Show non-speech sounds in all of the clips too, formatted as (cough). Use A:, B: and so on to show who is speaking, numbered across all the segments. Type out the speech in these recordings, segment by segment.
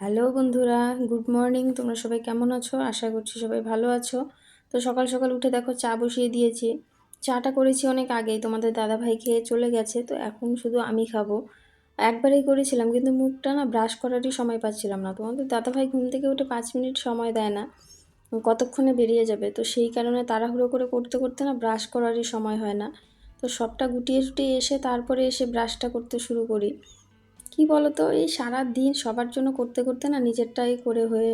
A: Hello বন্ধুরা, good morning. তোমরা সবাই কেমন আছো? আশা করছি সবাই ভালো আছো। তো সকাল সকাল উঠে দেখো চা বসিয়ে দিয়েছি। চাটা করেছি অনেক আগেই, তোমাদের দাদা ভাই খেয়ে চলে গেছে, তো এখন শুধু আমি খাব। একবারেই করেছিলাম, কিন্তু মুখটা না ব্রাশ করারই সময় পাচ্ছিলাম না। তোমাদের দাদা ভাই ঘুম থেকে উঠে পাঁচ মিনিট সময় দেয় না, কতক্ষণে বেরিয়ে যাবে? তো সেই কারণে তাড়াহুড়ো করে করতে করতে না ব্রাশ করারই সময় হয় না। তো সবটা গুটিয়ে টুটিয়ে এসে তারপরে এসে ব্রাশটা করতে শুরু করি। কি বলতো? এই সারা দিন সবার জন্য করতে করতে না নিজেরটাই করে হয়ে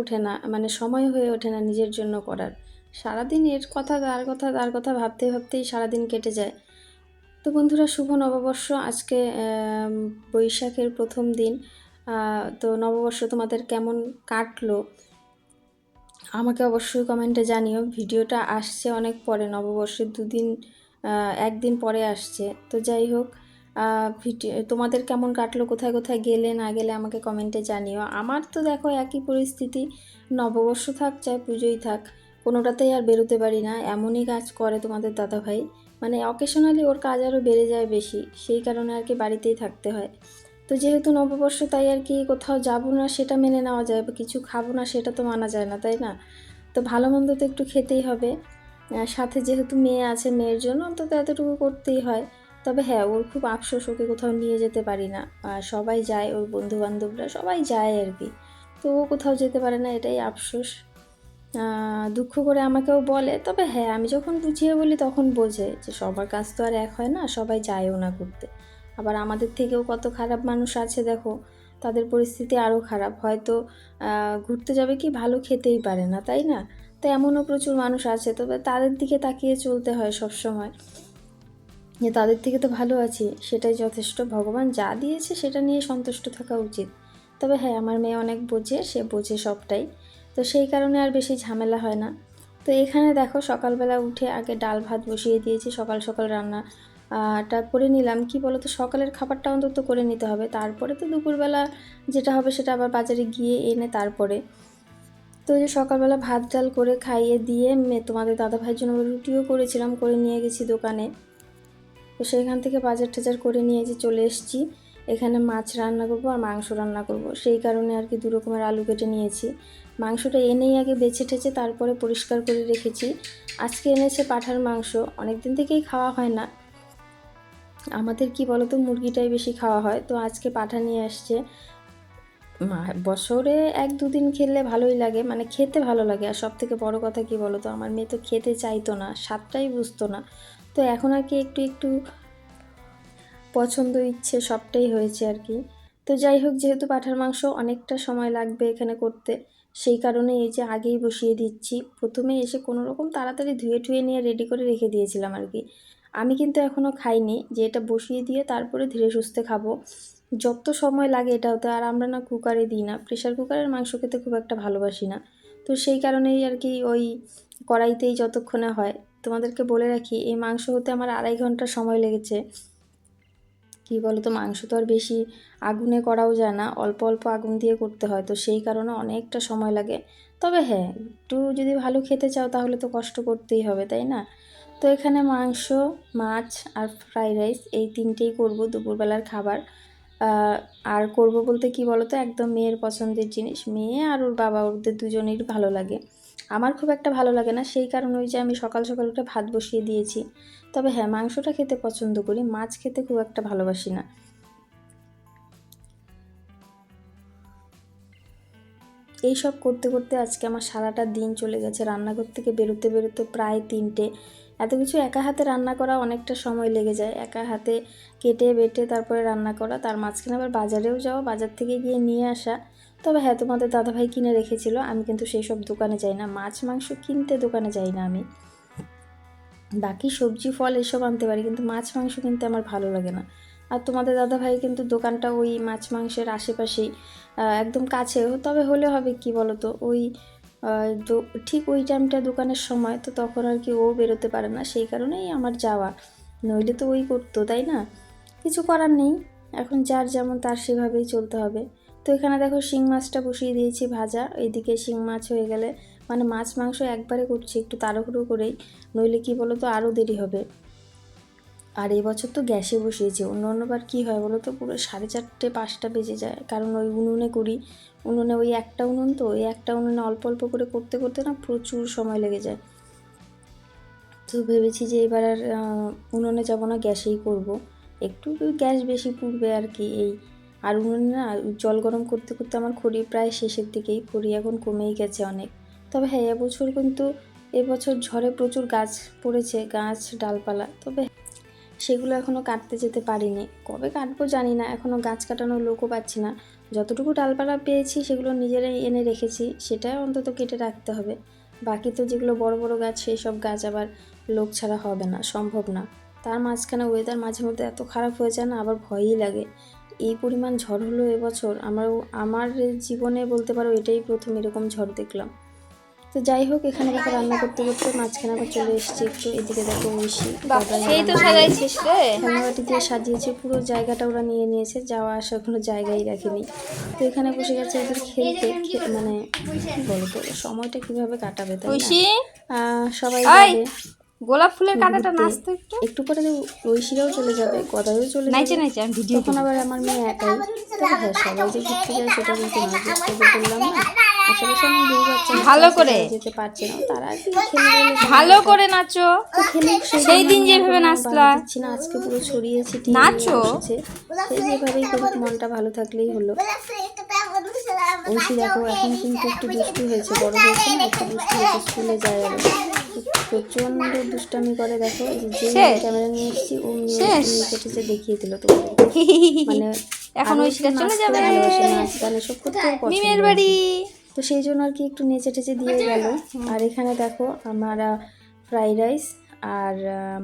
A: ওঠে না মানে সময় হয়ে ওঠে না নিজের জন্য করার। সারাদিন এর কথা, তার কথা তার কথা ভাবতে, ভাবতেই সারাদিন কেটে যায়। তো বন্ধুরা, শুভ নববর্ষ। আজকে বৈশাখের প্রথম দিন। তো নববর্ষ তোমাদের কেমন কাটলো? আমাকে অবশ্যই কমেন্টে জানিও। ভিডিওটা আসছে অনেক পরে, নববর্ষের দুদিন একদিন পরে আসছে। তো যাই হোক ভিডিও তোমাদের কেমন কাটলো, কোথায় কোথায় গেলে, না গেলে আমাকে কমেন্টে জানিও। আমার তো দেখো একই পরিস্থিতি, নববর্ষ থাক চাই, পুজোই থাক, কোনোটাতেই আর বেরোতে পারি না, এমনই কাজ করে তোমাদের দাদা ভাই মানে অকেশনালি ওর কাজ আরও বেড়ে যায় বেশি, সেই কারণে আর কি বাড়িতেই থাকতে হয়। তো যেহেতু নববর্ষ তাই আর কি কোথাও যাব না, সেটা মেনে নেওয়া যায়, বা কিছু খাব না, সেটা তো মানা যায় না, তাই না? তো ভালো মন্দ তো একটু খেতেই হবে। সাথে যেহেতু মেয়ে আছে, মেয়ের জন্য অন্তত এতটুকু করতেই হয়। তবে হ্যাঁ ওর খুব আফসোস, ওকে কোথাও নিয়ে যেতে পারি না। আর সবাই যায়, ওর বন্ধু বান্ধবরা সবাই যায় আর কি। তো ও কোথাও যেতে পারে না, এটাই আফসোস। দুঃখ করে আমাকেও বলে, তবে হ্যাঁ আমি যখন বুঝিয়ে বলি তখন বোঝে যে সবার কাজ তো আর এক হয় না, সবাই যায়ও না ঘুরতে। আবার আমাদের থেকেও কত খারাপ মানুষ আছে দেখো, তাদের পরিস্থিতি আরও খারাপ। হয়তো ঘুরতে যাবে কি ভালো খেতেই পারে না, তাই না? তো এমনও প্রচুর মানুষ আছে, তবে তাদের দিকে তাকিয়ে চলতে হয় সব সময় যে তাদের থেকে তো ভালো আছি, সেটাই যথেষ্ট। ভগবান যা দিয়েছে সেটা নিয়ে সন্তুষ্ট থাকা উচিত। তবে হ্যাঁ আমার মেয়ে অনেক বোঝে, সে বোঝে সবটাই। তো সেই কারণে আর বেশি ঝামেলা হয় না। তো এখানে দেখো, সকালবেলা উঠে আগে ডাল ভাত বসিয়ে দিয়েছি, সকাল সকাল রান্না টা করে নিলাম। কি বলো তো সকালের খাবারটা অন্তত করে নিতে হবে। তারপরে তো দুপুরবেলা যেটা হবে সেটা আবার বাজারে গিয়ে এনে তারপরে। তো যে সকালবেলা ভাত ডাল করে খাইয়ে দিয়ে তোমাদের দাদা ভাইয়ের জন্য রুটিও করেছিলাম, করে নিয়ে গেছি দোকানে। তো সেখান থেকে বাজার টাজার করে নিয়ে যে চলে এসেছি। এখানে মাছ রান্না করব আর মাংস রান্না করব। সেই কারণে আর কি দু রকমের আলু কেটে নিয়েছি। মাংসটা এনেই আগে বেছে ঠেছে, তারপরে পরিষ্কার করে রেখেছি। আজকে এনেছে পাঁঠার মাংস অনেক দিন থেকেই খাওয়া হয় না। আমাদের কি বলতো, মুরগিটাই বেশি খাওয়া হয়। তো আজকে পাঠা নিয়ে আসছে। বছরে এক দুদিন খেলে ভালোই লাগে মানে খেতে ভালো লাগে। আর সব থেকে বড় কথা কি বলতো, আমার মেয়ে তো খেতে চাইতো না, স্বাদটাই বুঝতো না। তো এখন আর কি একটু একটু পছন্দ, ইচ্ছে সবটাই হয়েছে আর কি। তো যাই হোক, যেহেতু পাঁঠার মাংস অনেকটা সময় লাগবে এখানে করতে, সেই কারণে এই যে আগেই বসিয়ে দিচ্ছি। প্রথমে এসে কোনো রকম তাড়াতাড়ি ধুয়ে টুয়ে নিয়ে রেডি করে রেখে দিয়েছিলাম আর কি। আমি কিন্তু এখনও খাইনি, যে এটা বসিয়ে দিয়ে তারপরে ধীরে সুস্থে খাব। যত সময় লাগে এটা হতে আর আমরা না কুকারে দিই না। প্রেশার কুকারের মাংস খেতে খুব একটা ভালোবাসি না। তো সেই কারণেই আর কি ওই কড়াইতেই যতক্ষণে হয় তোমাদেরকে বলে রাখি, এই মাংস হতে আমার আড়াই ঘণ্টা সময় লেগেছে। কি বলো তো মাংস তো আর বেশি আগুনে করাও যায় না, অল্প অল্প আগুন দিয়ে করতে হয়, তো সেই কারণে অনেকটা সময় লাগে। তবে হ্যাঁ একটু যদি ভালো খেতে চাও তাহলে তো কষ্ট করতেই হবে, তাই না? তো এখানে মাংস, মাছ আর ফ্রাইড রাইস এই তিনটেই করব দুপুরবেলার খাবার। আর করব বলতে কি বলো তো একদম মেয়ের পছন্দের জিনিস। মেয়ে আর ওর বাবা, ওদের দুজনের ভালো লাগে। আমার খুব একটা ভালো লাগে না। সেই কারণে ওই যে আমি সকাল সকাল উঠে ভাত বসিয়ে দিয়েছি। তবে হ্যাঁ মাংসটা খেতে পছন্দ করি। মাছ খেতে খুব একটা ভালোবাসি না। এই সব করতে করতে আজকে আমার সারাটা দিন চলে গেছে। রান্নাঘর থেকে বেরোতে বেরোতে প্রায় তিনটে। এত কিছু একা হাতে রান্না করা অনেকটা সময় লেগে যায়। একা হাতে কেটে, বেটে তারপরে রান্না করা, তার মাঝখানে আবার বাজারেও যাওয়া, বাজার থেকে গিয়ে নিয়ে আসা। তবে হ্যাঁ তোমাদের দাদাভাই কিনে রেখেছিল, আমি কিন্তু সেই সব দোকানে যাই না। মাছ, মাংস কিনতে দোকানে যাই না আমি। বাকি সবজি, ফল এসব আনতে পারি, কিন্তু মাছ, মাংস কিনতে আমার ভালো লাগে না। আর তোমাদের দাদাভাই কিন্তু দোকানটা ওই মাছ, মাংসের আশেপাশেই একদম কাছে তবে হলে হবে কি বলো তো ওই ঠিক ওই টাইমটা দোকানের সময়, তো তখন আর কি ও বেরোতে পারে না, সেই কারণেই আমার যাওয়া। নইলে তো ওই করতো, তাই না? কিছু করার নেই, এখন যার যেমন তার সেভাবেই চলতে হবে। তো এখানে দেখো শিং মাছটা বসিয়ে দিয়েছি ভাজা এইদিকে শিং মাছ হয়ে গেলে মানে মাছ মাংস একবারে করছি, একটু তাড়াহুড়ো করেই, নইলে কি বলো তো আরও দেরি হবে। আর এবছর তো গ্যাসে বসিয়েছি। অন্য অন্যবার কী হয় বলো তো? পুরো সাড়ে চারটে, পাঁচটা বেজে যায়। কারণ ওই উনুনে করি। উনুনে ওই একটা উনুন তো, ওই একটা উনুনে অল্প অল্প করে করতে করতে না প্রচুর সময় লেগে যায়। তো ভেবেছি যে এবার আর উনুনে যাব না, গ্যাসেই করব। একটু গ্যাস বেশি পুড়বে আর কি এই। আর উনুনে না, জল গরম করতে করতে আমার খড়ি প্রায় শেষের দিকেই, খড়ি এখন কমেই গেছে অনেক। তবে হ্যাঁ এবছর কিন্তু, এবছর ঝড়ে প্রচুর গাছ পড়েছে, গাছ, ডালপালা। তবে সেগুলো এখনও কাটতে যেতে পারিনি। কবে কাটবো জানি না এখনও গাছ কাটানোর লোকও পাচ্ছি না। যতটুকু ডালপালা পেয়েছি, সেগুলো নিজেরাই এনে রেখেছি, সেটাই অন্তত কেটে রাখতে হবে। বাকি তো যেগুলো বড় বড় গাছ সেই সব গাছ আবার লোক ছাড়া হবে না, সম্ভব না। তার মাঝখানে ওয়েদার মাঝে মধ্যে এত খারাপ হয়ে যায় না, আবার ভয়ই লাগে। এই পরিমাণ ঝড় হলো এবছর আমার আমার জীবনে বলতে পারো এটাই প্রথম এরকম ঝড় দেখলাম। তো যাই হোক এখানে দেখো রান্না করতে করতে মাঝখানে আবার চলে এসেছি একটু। এদিকে দেখো ঐশী
B: সেই তো সাজাইছিস রে।
A: খেলনাবাটি দিয়ে সাজিয়েছে পুরো জায়গাটা ওরা নিয়ে নিয়েছে যাওয়া আসা কোনো জায়গায় রাখেনি। তো এখানে বসে গেছে ওদের খেলতে মানে কি বলতো সময়টা কীভাবে কাটাবে তাই সবাই যাবে।
B: গোলাপ ফুলের কাঁটাটা। নাচতো একটু?
A: একটু পরে তো ঐশীরাও চলে যাবে গদাইও চলে যাবে।
B: নাইচে আমি ভিডিও
A: তখন আবার আমার মেয়ে একাই। হ্যাঁ সবাই যে ঘুরতে যায় সেটা কিন্তু না বুঝতে বললাম না। আশেপাশে আমার দুই বাচ্চা
B: ভালো করে।
A: যেতে পারছে না। তারা আর কি খেলবে
B: ভালো করে নাচো।
A: সেই
B: দিন যেভাবে নাচলা।
A: দিচ্ছি না আজকে পুরো ছড়িয়ে ছিটিয়ে
B: নাচো।
A: সেই যেভাবেই করুক মনটা ভালো থাকলেই হলো। ঐশী দেখো এখন কিন্তু একটু দুষ্টু হয়েছে বড় হয়েছে না একটু দুষ্টু হয়েছে স্কুলে যায় আরও প্রচণ্ড দুষ্টামি করে দেখো যে ক্যামেরা নিয়ে এসেছি ও নিয়ে টিচে দেখিয়ে দিল তোমাদের। (laughs) মানে
B: এখন ঐশীরা
A: একটু
B: চলে যাবে।
A: নাচ গান এসব করতে পছন্দ
B: মিমের বাড়ি।
A: তো সেই জন্য আর কি একটু নেচে টেচে দিয়ে গেল। আর এখানে দেখো আমার ফ্রাইড রাইস আর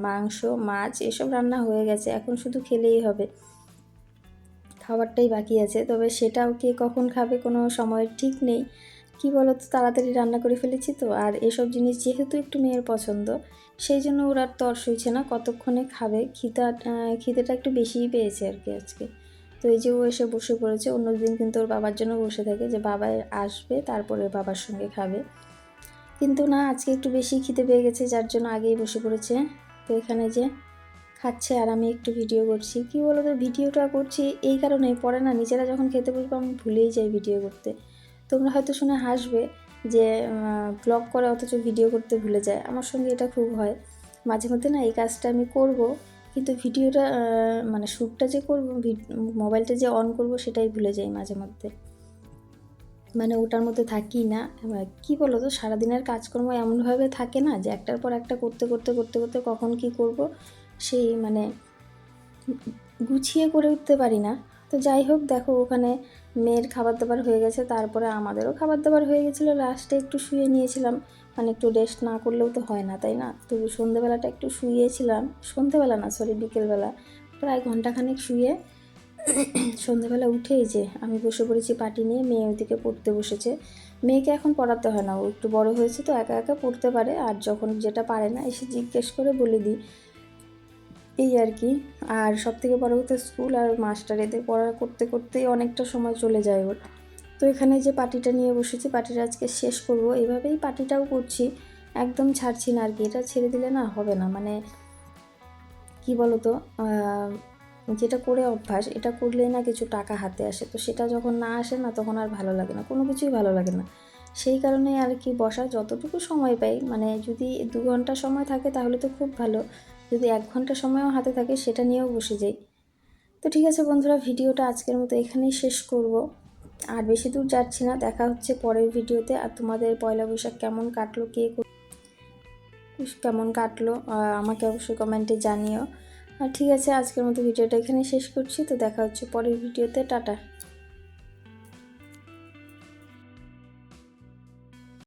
A: মাংস মাছ এসব রান্না হয়ে গেছে। এখন শুধু খেলেই হবে। খাবারটাই বাকি আছে। তবে সেটাও কে কখন খাবে কোনো সময়ের ঠিক নেই। কি বলো তো তাড়াতাড়ি রান্না করে ফেলেছি তো। আর এসব জিনিস যেহেতু একটু মেয়ের পছন্দ সেই জন্য ওর আর তর সইছে না কতক্ষণে খাবে। খিদা খিদেটা একটু বেশিই পেয়েছে আর কি আজকে। তো এই যে ও এসে বসে পড়েছে অন্যদিন কিন্তু ওর বাবার জন্য বসে থাকে যে বাবা আসবে, তারপরে বাবার সঙ্গে খাবে। কিন্তু না, আজকে একটু বেশি খিদে পেয়ে গেছে, যার জন্য আগেই বসে পড়েছে। তো এখানে যে খাচ্ছে আর আমি একটু ভিডিও করছি। কি বলো তো ভিডিওটা করছি এই কারণে, পরে না নিজেরা যখন খেতে বসবো আমি ভুলেই যাই ভিডিও করতে। তোমরা হয়তো শুনে হাসবে যে ব্লগ করে অথচ ভিডিও করতে ভুলে যায়। আমার সঙ্গে এটা খুব হয়। মাঝে মধ্যে না এই কাজটা আমি করব কিন্তু ভিডিওটা মানে শ্যুটটা যে করব মোবাইলটা যে অন করব সেটাই ভুলে যাই মাঝে মধ্যে। মানে ওটার মধ্যে থাকি না। কি বলো তো সারাদিনের কাজকর্ম এমনভাবে থাকে না যে একটার পর একটা করতে করতে করতে করতে কখন কি করব, সেই মানে গুছিয়ে করে উঠতে পারি না। তো যাই হোক, দেখো ওখানে মেয়ের খাবার দাবার হয়ে গেছে, তারপরে আমাদেরও খাবার দাবার হয়ে গেছিল লাস্টে একটু শুয়ে নিয়েছিলাম। মানে একটু রেস্ট না করলেও তো হয় না, তাই না? তো সন্ধেবেলাটা একটু শুয়েছিলাম। সন্ধেবেলা না সরি বিকেলবেলা। প্রায় ঘন্টাখানেক শুয়ে সন্ধ্যাবেলা উঠেই যে আমি বসে পড়েছি পাটি নিয়ে, মেয়ে ওইদিকে পড়তে বসেছে। মেয়েকে এখন পড়াতে হয় না, ও একটু বড় হয়েছে তো, একা একা পড়তে পারে। আর যখন যেটা পারে না, এসে জিজ্ঞেস করে বলে দিই। এই আর কি। আর সব থেকে বড় কথা, স্কুল আর মাস্টার এদের পড়া করতে করতেই অনেকটা সময় চলে যায় ওর। তো এখানে যে পাটিটা নিয়ে বসেছি, পাটিটা আজকে শেষ করব। এইভাবেই পাটিটাও করছি, একদম ছাড়ছি না আর কি। এটা ছেড়ে দিলে না হবে না। মানে কি বলতো যেটা করে অভ্যাস, এটা করলেই না কিছু টাকা হাতে আসে। তো সেটা যখন না আসে না, তখন আর ভালো লাগে না। কোনো কিছুই ভালো লাগে না। সেই কারণে আর কি বসা যতটুকু সময় পাই মানে যদি দু ঘণ্টা সময় থাকে তাহলে তো খুব ভালো। যদি এক ঘণ্টা সময়ও হাতে থাকে, সেটা নিয়েও বসে যাই। তো ঠিক আছে বন্ধুরা, ভিডিওটা আজকের মতো এখানেই শেষ করব। আর বেশি দূর যাচ্ছি না, দেখা হচ্ছে পরের ভিডিওতে। আর তোমাদের পয়লা বৈশাখ কেমন কাটলো, কে কেমন কাটলো আমাকে অবশ্যই কমেন্টে জানিও। আর ঠিক আছে, আজকের মতো ভিডিওটা এখানে শেষ করছি, তো দেখা হচ্ছে পরের ভিডিওতে। টাটা।